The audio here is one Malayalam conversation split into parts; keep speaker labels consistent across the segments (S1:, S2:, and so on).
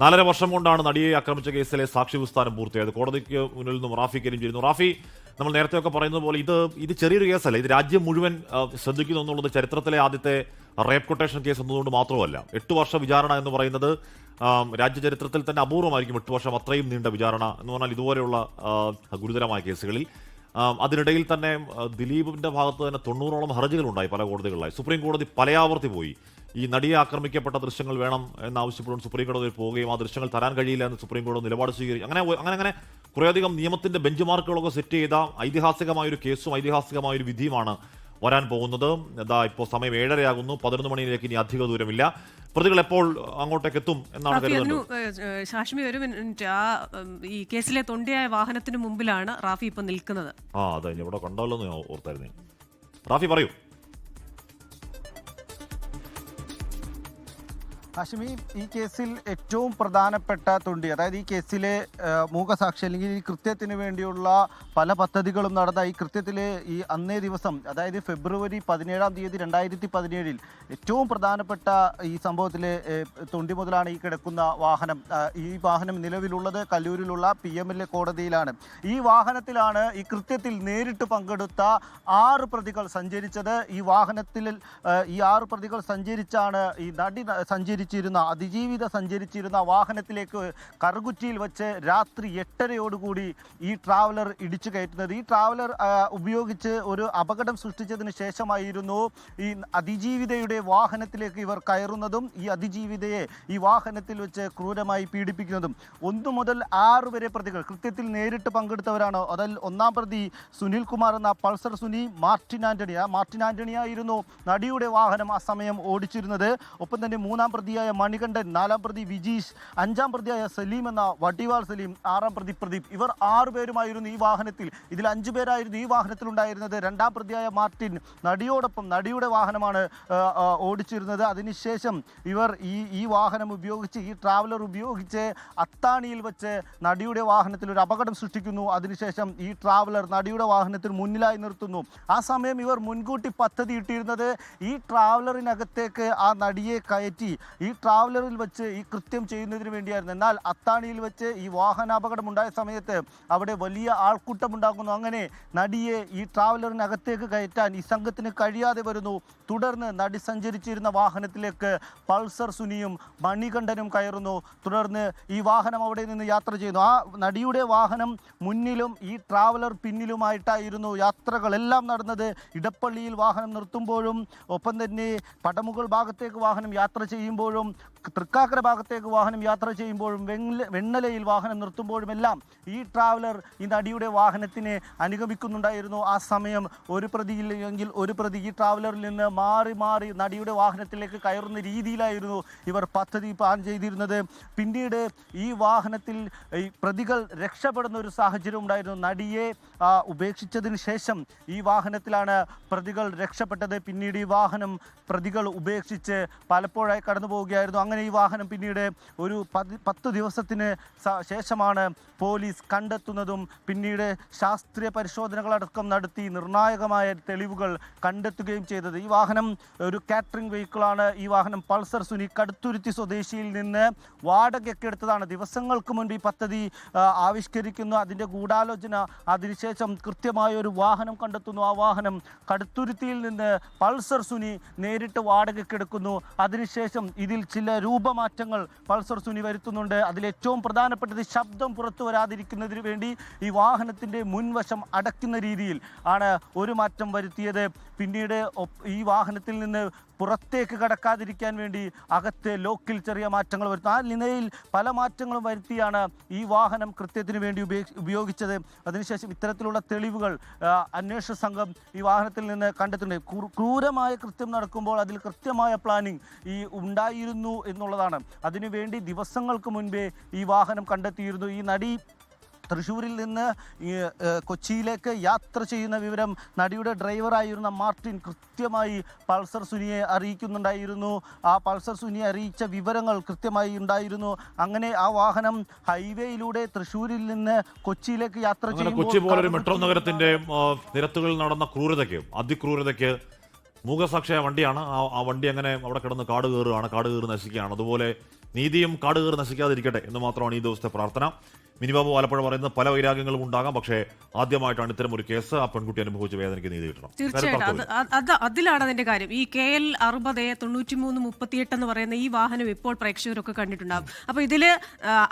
S1: നാലര വർഷം കൊണ്ടാണ് നടിയെ ആക്രമിച്ച കേസിലെ സാക്ഷി വിസ്താരം പൂർത്തിയായത്. കോടതിക്ക് മുന്നിൽ നിന്നും റാഫി കരീം ചെയ്യുന്നു റാഫി നമ്മൾ നേരത്തെയൊക്കെ പറയുന്നത് പോലെ ഇത് ഇത് ചെറിയൊരു കേസല്ല. ഇത് രാജ്യം മുഴുവൻ ശ്രദ്ധിക്കുന്നു എന്നുള്ളത് ചരിത്രത്തിലെ ആദ്യത്തെ റേപ്പ് കൊട്ടേഷൻ കേസ് എന്നതുകൊണ്ട് മാത്രമല്ല. എട്ട് വർഷ വിചാരണ എന്ന് പറയുന്നത് രാജ്യ ചരിത്രത്തിൽ തന്നെ അപൂർവമായിരിക്കും എട്ട് വർഷം അത്രയും നീണ്ട വിചാരണ എന്ന് പറഞ്ഞാൽ ഇതുപോലെയുള്ള ഗുരുതരമായ കേസുകളിൽ. അതിനിടയിൽ തന്നെ ദിലീപിന്റെ ഭാഗത്ത് തന്നെ തൊണ്ണൂറോളം ഹർജികളുണ്ടായി പല കോടതികളിലായി. സുപ്രീം കോടതി പലയാവർത്തി പോയി. ഈ നടിയെ ആക്രമിക്കപ്പെട്ട ദൃശ്യങ്ങൾ വേണം എന്നാവശ്യപ്പെടും സുപ്രീം കോടതി പോവുകയും ആ ദൃശ്യങ്ങൾ തരാൻ കഴിയില്ല എന്ന് സുപ്രീം കോടതി നിലപാട് സ്വീകരിച്ചു അങ്ങനെ അങ്ങനെ അങ്ങനെ കുറേയധികം നിയമത്തിന്റെ ബെഞ്ച് മാർക്കുകളൊക്കെ സെറ്റ് ചെയ്ത ഐതിഹാസികമായ ഒരു കേസും ഐതിഹാസികമായ ഒരു വിധിയുമാണ് വരാൻ പോകുന്നത്. എന്താ ഇപ്പോൾ സമയം ഏഴരയാകുന്നു. പതിനൊന്ന് മണിയിലേക്ക് ഇനി അധിക ദൂരമില്ല. പ്രതികൾ എപ്പോൾ അങ്ങോട്ടേക്ക് എത്തും എന്നാണ് കരുതുന്നത്
S2: ഒരു മിനിറ്റ്. ആ ഈ കേസിലെ തൊണ്ടിയായ വാഹനത്തിന് മുമ്പിലാണ് റാഫി ഇപ്പൊ നിൽക്കുന്നത്.
S1: ആ അതെ ഇവിടെ കണ്ടല്ലോ ഓർത്തായിരുന്നു. റാഫി പറയൂ.
S3: ഹാഷിമി ഈ കേസിൽ ഏറ്റവും പ്രധാനപ്പെട്ട തുണ്ടി അതായത് ഈ കേസിലെ മൂകസാക്ഷി അല്ലെങ്കിൽ ഈ കൃത്യത്തിന് വേണ്ടിയുള്ള പല പദ്ധതികളും നടന്ന ഈ കൃത്യത്തിലെ ഈ അന്നേ ദിവസം അതായത് ഫെബ്രുവരി പതിനേഴാം തീയതി രണ്ടായിരത്തി പതിനേഴിൽ ഏറ്റവും പ്രധാനപ്പെട്ട ഈ സംഭവത്തിലെ തുണ്ടി മുതലാണ് ഈ കിടക്കുന്ന വാഹനം. ഈ വാഹനം നിലവിലുള്ളത് കല്ലൂരിലുള്ള പി എം എൽ എ കോടതിയിലാണ്. ഈ വാഹനത്തിലാണ് ഈ കൃത്യത്തിൽ നേരിട്ട് പങ്കെടുത്ത ആറ് പ്രതികൾ സഞ്ചരിച്ചത്. ഈ വാഹനത്തിൽ ഈ ആറ് പ്രതികൾ സഞ്ചരിച്ചാണ് ഈ നടി ന- സഞ്ചരിച്ചിരുന്ന അതിജീവിത സഞ്ചരിച്ചിരുന്ന വാഹനത്തിലേക്ക് കറുകുറ്റിയിൽ വെച്ച് രാത്രി എട്ടരയോടുകൂടി ഈ ട്രാവലർ ഇടിച്ചു കയറ്റുന്നത്. ഈ ട്രാവലർ ഉപയോഗിച്ച് ഒരു അപകടം സൃഷ്ടിച്ചതിന് ശേഷമായിരുന്നു ഈ അതിജീവിതയുടെ വാഹനത്തിലേക്ക് ഇവർ കയറുന്നതും ഈ അതിജീവിതയെ ഈ വാഹനത്തിൽ വെച്ച് ക്രൂരമായി പീഡിപ്പിക്കുന്നതും. ഒന്നു മുതൽ ആറ് വരെ പ്രതികൾ കൃത്യത്തിൽ നേരിട്ട് പങ്കെടുത്തവരാണ്. അതിൽ ഒന്നാം പ്രതി സുനിൽ കുമാർ എന്ന പൾസർ സുനി മാർട്ടിൻ ആന്റണി ആ മാർട്ടിൻ ആന്റണിയായിരുന്നു നടിയുടെ വാഹനം ആ സമയം ഓടിച്ചിരുന്നത്. ഒപ്പം തന്നെ മൂന്നാം പ്രതിയായ മണികണ്ഠൻ നാലാം പ്രതി വിജീഷ് അഞ്ചാം പ്രതിയായ സലീം എന്ന വട്ടിവാൾ സലീം ആറാം പ്രതി പ്രദീപ്. ഇവർ ആറുപേരുമായിരുന്നു ഈ വാഹനത്തിൽ. ഇതിൽ അഞ്ചു പേരായിരുന്നു ഈ വാഹനത്തിൽ ഉണ്ടായിരുന്നത് രണ്ടാം പ്രതിയായ മാർട്ടിൻ നടിയോടൊപ്പം നടിയുടെ വാഹനമാണ് ഓടിച്ചിരുന്നത്. അതിനുശേഷം ഇവർ ഈ ഈ വാഹനം ഉപയോഗിച്ച് ഈ ട്രാവലർ ഉപയോഗിച്ച് അത്താണിയിൽ വെച്ച് നടിയുടെ വാഹനത്തിൽ ഒരു അപകടം സൃഷ്ടിക്കുന്നു. അതിനുശേഷം ഈ ട്രാവലർ നടിയുടെ വാഹനത്തിന് മുന്നിലായി നിർത്തുന്നു. ആ സമയം ഇവർ മുൻകൂട്ടി പദ്ധതി ഇട്ടിരുന്നത് ഈ ട്രാവലറിനകത്തേക്ക് ആ നടിയെ കയറ്റി ട്രാവലറിൽ വെച്ച് ഈ കൃത്യം ചെയ്യുന്നതിന് വേണ്ടിയായിരുന്നു. എന്നാൽ അത്താണിയിൽ വെച്ച് ഈ വാഹനാപകടം ഉണ്ടായ സമയത്ത് അവിടെ വലിയ ആൾക്കൂട്ടം ഉണ്ടാകുന്നു അങ്ങനെ നടിയെ ഈ ട്രാവലറിനകത്തേക്ക് കയറ്റാൻ ഈ സംഘത്തിന് കഴിയാതെ വരുന്നു. തുടർന്ന് നടി സഞ്ചരിച്ചിരുന്ന വാഹനത്തിലേക്ക് പൾസർ സുനിയും മണികണ്ഠനും കയറുന്നു. തുടർന്ന് ഈ വാഹനം അവിടെ നിന്ന് യാത്ര ചെയ്യുന്നു. ആ നടിയുടെ വാഹനം മുന്നിലും ഈ ട്രാവലർ പിന്നിലുമായിട്ടായിരുന്നു യാത്രകളെല്ലാം നടന്നത്. ഇടപ്പള്ളിയിൽ വാഹനം നിർത്തുമ്പോഴും ഒപ്പം തന്നെ പടമുകൾ ഭാഗത്തേക്ക് വാഹനം യാത്ര ചെയ്യുമ്പോഴും തൃക്കാക്കര ഭാഗത്തേക്ക് വാഹനം യാത്ര ചെയ്യുമ്പോഴും വെണ്ണലയിൽ വാഹനം നിർത്തുമ്പോഴുമെല്ലാം ഈ ട്രാവലർ ഈ നടിയുടെ വാഹനത്തിനെ അനുഗമിക്കുന്നുണ്ടായിരുന്നു. ആ സമയം ഒരു പ്രതിയില്ലെങ്കിൽ ഒരു പ്രതി ഈ ട്രാവലറിൽ നിന്ന് മാറി മാറി നടിയുടെ വാഹനത്തിലേക്ക് കയറുന്ന രീതിയിലായിരുന്നു ഇവർ പദ്ധതി പ്ലാൻ ചെയ്തിരുന്നത്. പിന്നീട് ഈ വാഹനത്തിൽ ഈ പ്രതികൾ രക്ഷപ്പെടുന്ന ഒരു സാഹചര്യം ഉണ്ടായിരുന്നു. നടിയെ ഉപേക്ഷിച്ചതിന് ശേഷം ഈ വാഹനത്തിലാണ് പ്രതികൾ രക്ഷപ്പെട്ടത്. പിന്നീട് ഈ വാഹനം പ്രതികൾ ഉപേക്ഷിച്ച് പലപ്പോഴായി കടന്നു പോവുകയായിരുന്നു. അങ്ങനെ ഈ വാഹനം പിന്നീട് ഒരു പതി പത്ത് ദിവസത്തിന് ശേഷമാണ് പോലീസ് കണ്ടെത്തുന്നതും പിന്നീട് ശാസ്ത്രീയ പരിശോധനകളടക്കം നടത്തി നിർണായകമായ തെളിവുകൾ കണ്ടെത്തുകയും ചെയ്തത്. ഈ വാഹനം ഒരു കാറ്ററിംഗ് വെഹിക്കിളാണ്. ഈ വാഹനം പൾസർ സുനി കടുത്തുരുത്തി സ്വദേശിയിൽ നിന്ന് വാടകയ്ക്ക് എടുത്തതാണ്. ദിവസങ്ങൾക്ക് മുൻപ് ഈ പദ്ധതി ആവിഷ്കരിക്കുന്നു. അതിന്റെ ഗൂഢാലോചന അതിനുശേഷം കൃത്യമായ ഒരു വാഹനം കണ്ടെത്തുന്നു. ആ വാഹനം കടുത്തുരുത്തിയിൽ നിന്ന് പൾസർ സുനി നേരിട്ട് വാടകയ്ക്ക് എടുക്കുന്നു. അതിനുശേഷം ഇതിൽ ചില രൂപമാറ്റങ്ങൾ പൾസർ സുനി വരുത്തുന്നുണ്ട്. അതിൽ ഏറ്റവും പ്രധാനപ്പെട്ടത് ശബ്ദം പുറത്തു വരാതിരിക്കുന്നതിന് വേണ്ടി ഈ വാഹനത്തിന്റെ മുൻവശം അടയ്ക്കുന്ന രീതിയിൽ ആണ് ഒരു മാറ്റം വരുത്തിയത്. പിന്നീട് ഈ വാഹനത്തിൽ നിന്ന് പുറത്തേക്ക് കടക്കാതിരിക്കാൻ വേണ്ടി അകത്തെ ലോക്കിൽ ചെറിയ മാറ്റങ്ങൾ വരുത്തും ആ നിലയിൽ പല മാറ്റങ്ങളും വരുത്തിയാണ് ഈ വാഹനം കൃത്യത്തിന് വേണ്ടി ഉപയോഗി ഉപയോഗിച്ചത്. അതിനുശേഷം ഇത്തരത്തിലുള്ള തെളിവുകൾ അന്വേഷണ സംഘം ഈ വാഹനത്തിൽ നിന്ന് കണ്ടെത്തുന്നുണ്ട്. ക്രൂ- ക്രൂരമായ കൃത്യം നടക്കുമ്പോൾ അതിൽ കൃത്യമായ പ്ലാനിങ് ഈ ഉണ്ടായിരുന്നു എന്നുള്ളതാണ്. അതിനുവേണ്ടി ദിവസങ്ങൾക്ക് മുൻപേ ഈ വാഹനം കണ്ടെത്തിയിരുന്നു. ഈ നടി തൃശ്ശൂരിൽ നിന്ന് കൊച്ചിയിലേക്ക് യാത്ര ചെയ്യുന്ന വിവരം നടിയുടെ ഡ്രൈവറായിരുന്ന മാർട്ടിൻ കൃത്യമായി പൾസർ സുനിയെ അറിയിക്കുന്നുണ്ടായിരുന്നു. ആ പൾസർ സുനിയെ അറിയിച്ച വിവരങ്ങൾ കൃത്യമായി ഉണ്ടായിരുന്നു. അങ്ങനെ ആ വാഹനം ഹൈവേയിലൂടെ തൃശ്ശൂരിൽ നിന്ന് കൊച്ചിയിലേക്ക് യാത്ര
S1: ചെയ്യുന്നു കൊച്ചി
S3: പോലെ
S1: പോലൊരു മെട്രോ നഗരത്തിന്റെ നിരത്തുകളിൽ നടന്ന ക്രൂരതയ്ക്ക് അതിക്രൂരതയ്ക്ക് മൂകസാക്ഷിയായ വണ്ടിയാണ്. ആ വണ്ടി അങ്ങനെ അവിടെ കിടന്ന് കാട് കയറുകയാണ് കാട് കയറി നശിക്കുകയാണ്. അതുപോലെ നീതിയും കാട് കയറി നശിക്കാതിരിക്കട്ടെ എന്ന് മാത്രമാണ് ഈ ദിവസത്തെ പ്രാർത്ഥന. മിനിബാബു ആലപ്പുഴ പറയുന്ന പല വൈരാഗ്യങ്ങളും ഉണ്ടാകാം പക്ഷേ ആദ്യമായിട്ടാണ് ഇത്തരം ഒരു കേസ് ആ പെൺകുട്ടി അനുഭവിച്ച വേദനയ്ക്ക് നീതി കിട്ടണം.
S2: തീർച്ചയായിട്ടും. അത് അതിലാണ് അതിന്റെ കാര്യം. ഈ കെ എൽ അറുപത് തൊണ്ണൂറ്റി മൂന്ന് മുപ്പത്തിയെട്ട് എന്ന് പറയുന്ന ഈ വാഹനം ഇപ്പോൾ പ്രേക്ഷകരൊക്കെ കണ്ടിട്ടുണ്ടാകും അപ്പൊ ഇതിൽ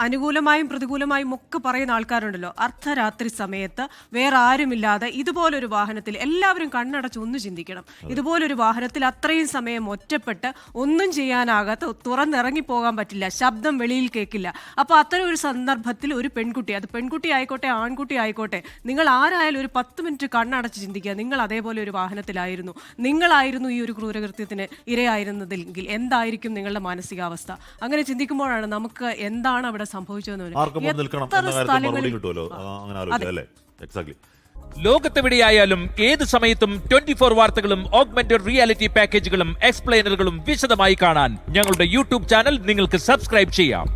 S2: അനുകൂലമായും പ്രതികൂലമായും ഒക്കെ പറയുന്ന ആൾക്കാരുണ്ടല്ലോ. അർദ്ധരാത്രി സമയത്ത് വേറെ ആരുമില്ലാതെ ഇതുപോലൊരു വാഹനത്തിൽ എല്ലാവരും കണ്ണടച്ച് ഒന്ന് ചിന്തിക്കണം. ഇതുപോലൊരു വാഹനത്തിൽ അത്രയും സമയം ഒറ്റപ്പെട്ട് ഒന്നും ചെയ്യാനാകാത്ത തുറന്നിറങ്ങി പോകാൻ പറ്റില്ല ശബ്ദം വെളിയിൽ കേൾക്കില്ല. അപ്പൊ അത്തരം ഒരു സന്ദർഭത്തിൽ ഒരു പെൺകുട്ടി അത് പെൺകുട്ടി ആയിക്കോട്ടെ ആൺകുട്ടി ആയിക്കോട്ടെ നിങ്ങൾ ആരായാലും ഒരു പത്ത് മിനിറ്റ് കണ്ണടച്ച് ചിന്തിക്കുക. നിങ്ങൾ അതേപോലെ ഒരു വാഹനത്തിലായിരുന്നു. നിങ്ങളായിരുന്നു ഈ ഒരു ക്രൂരകൃത്യത്തിന് ഇരയായിരുന്നതെങ്കിൽ എന്തായിരിക്കും നിങ്ങളുടെ മാനസികാവസ്ഥ? അങ്ങനെ ചിന്തിക്കുമ്പോഴാണ് നമുക്ക് എന്താണ് അവിടെ സംഭവിച്ചതെന്ന്
S1: എക്സാക്ട്ലി
S4: ലോകത്തെവിടെയായാലും ഏത് സമയത്തും ട്വന്റി ഫോർ വാർത്തകളും ഓഗ്മെന്റഡ് റിയാലിറ്റി പാക്കേജുകളും എക്സ്പ്ലെയിനറുകളും വിശദമായി കാണാൻ ഞങ്ങളുടെ യൂട്യൂബ് ചാനൽ നിങ്ങൾക്ക് സബ്സ്ക്രൈബ് ചെയ്യാം.